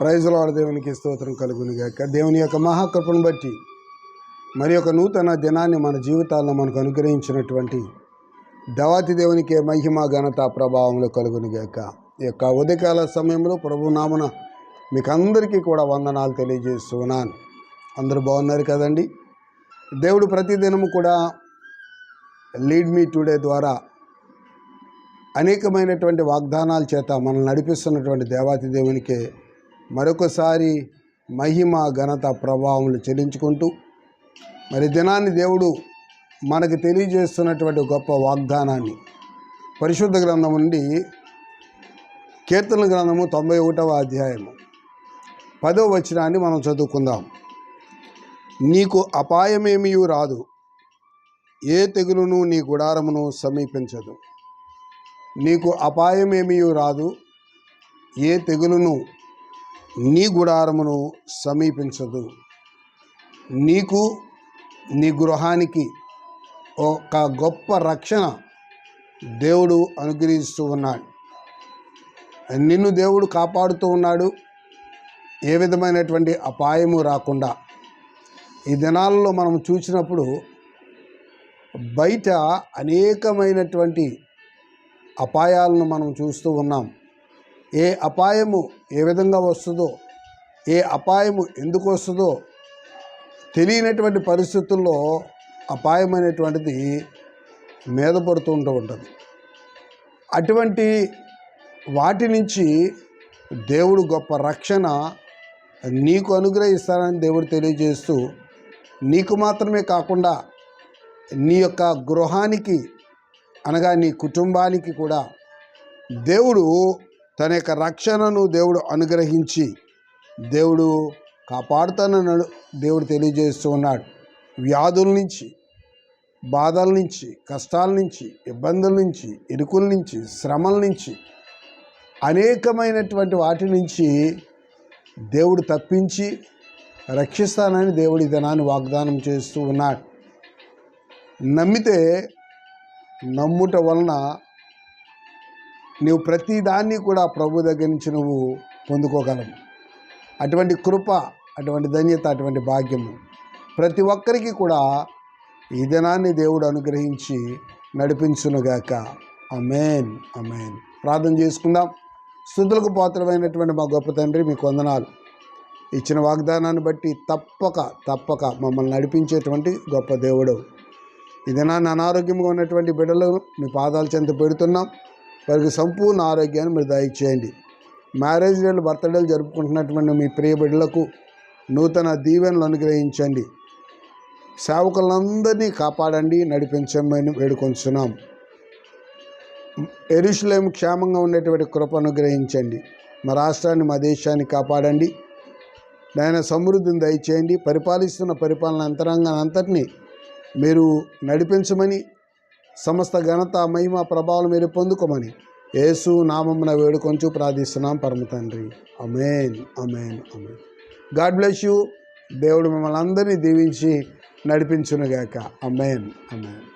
ప్రైజ్లాడ దేవునికి స్తోత్రం కలుగునిగాక దేవుని యొక్క మహాకృపను బట్టి మరి ఒక నూతన దినాన్ని మన జీవితాల్లో మనకు అనుగ్రహించినటువంటి దవాతి దేవునికి మహిమ ఘనత ప్రభావంలో కలుగునిగాక ఈ యొక్క ఉదయకాల సమయంలో ప్రభునామన మీకు అందరికీ కూడా వందనాలు తెలియజేస్తున్నాను. అందరూ బాగున్నారు కదండి? దేవుడు ప్రతిదినము కూడా లీడ్ మీ టుడే ద్వారా అనేకమైనటువంటి వాగ్దానాల చేత మనల్ని నడిపిస్తున్నటువంటి దేవాతి దేవునికి మరొకసారి మహిమ ఘనత ప్రభావములు చెల్లించుకుంటూ మరి దినాన్ని దేవుడు మనకు తెలియజేస్తున్నటువంటి గొప్ప వాగ్దానాన్ని పరిశుద్ధ గ్రంథం నుండి కీర్తన గ్రంథము తొంభై ఒకటవ అధ్యాయము పదవ వచనాన్ని మనం చదువుకుందాం. నీకు అపాయమేమీ రాదు ఏ తెగులును నీ గుడారమును సమీపించదు. నీకు అపాయమేమీ రాదు ఏ తెగులును నీ గుడారమును సమీపించదు. నీకు నీ గృహానికి ఒక గొప్ప రక్షణ దేవుడు అనుగ్రహిస్తూ ఉన్నాడు. నిన్ను దేవుడు కాపాడుతూ ఉన్నాడు. ఏ విధమైనటువంటి అపాయము రాకుండా. ఈ దినాలలో మనం చూసినప్పుడు బయట అనేకమైనటువంటి అపాయాలను మనం చూస్తూ ఉన్నాం. ఏ అపాయము ఏ విధంగా వస్తుందో ఏ అపాయము ఎందుకు వస్తుందో తెలియనటువంటి పరిస్థితుల్లో అపాయం అనేటువంటిది మీద పడుతూ ఉంటూ ఉంటుంది. అటువంటి వాటి నుంచి దేవుడు గొప్ప రక్షణ నీకు అనుగ్రహిస్తానని దేవుడు తెలియజేస్తూ నీకు మాత్రమే కాకుండా నీ యొక్క గృహానికి అనగా నీ కుటుంబానికి కూడా దేవుడు తన యొక్క రక్షణను దేవుడు అనుగ్రహించి దేవుడు కాపాడుతానని దేవుడు తెలియజేస్తూ ఉన్నాడు. వ్యాధుల నుంచి బాధల నుంచి కష్టాల నుంచి ఇబ్బందుల నుంచి ఇరుకుల నుంచి శ్రమల నుంచి అనేకమైనటువంటి వాటి నుంచి దేవుడు తప్పించి రక్షిస్తానని దేవుడి దినాన్ని వాగ్దానం చేస్తూ ఉన్నాడు. నమ్మితే నమ్ముట వలన నీవు ప్రతి దాన్ని కూడా ప్రభు దగ్గర నుంచి నువ్వు పొందుకోగలవు. అటువంటి కృప అటువంటి ధన్యత అటువంటి భాగ్యము ప్రతి ఒక్కరికి కూడా ఈ దినాన్ని దేవుడు అనుగ్రహించి నడిపించునుగాక. అమేన్ అమేన్ ప్రార్థన చేసుకుందాం. స్థుతులకు పాత్రమైనటువంటి మా గొప్ప తండ్రి మీకు వందనాలు. ఇచ్చిన వాగ్దానాన్ని బట్టి తప్పక తప్పక మమ్మల్ని నడిపించేటువంటి గొప్ప దేవుడు. ఈ దినాన్ని అనారోగ్యంగా ఉన్నటువంటి బిడ్డలను మీ పాదాలు చెంత పెడుతున్నాం. వారికి సంపూర్ణ ఆరోగ్యాన్ని మీరు దయచేయండి. మ్యారేజ్ డేలు బర్త్డేలు జరుపుకుంటున్నటువంటి మీ ప్రియ బిడ్డలకు నూతన దీవెనలు అనుగ్రహించండి. సేవకులందరినీ కాపాడండి నడిపించమని వేడుకొంచున్నాం. ఎరుషులేం క్షేమంగా ఉండేటువంటి కృప అనుగ్రహించండి. మా రాష్ట్రాన్ని మా దేశాన్ని కాపాడండి. నాయన సమృద్ధిని దయచేయండి. పరిపాలిస్తున్న పరిపాలన అంతరంగాన్ని అంతటినీ మీరు నడిపించమని సమస్త ఘనత మహిమ ప్రభావం మీరు పొందుకోమని యేసు నామమున వేడుకొంచు ప్రార్థిస్తున్నాం పరమ తండ్రి. Amen amen amen God bless you. దేవుడు మిమ్మల్ని అందరినీ దీవించి నడిపించునుగాక. అమేన్ అమేన్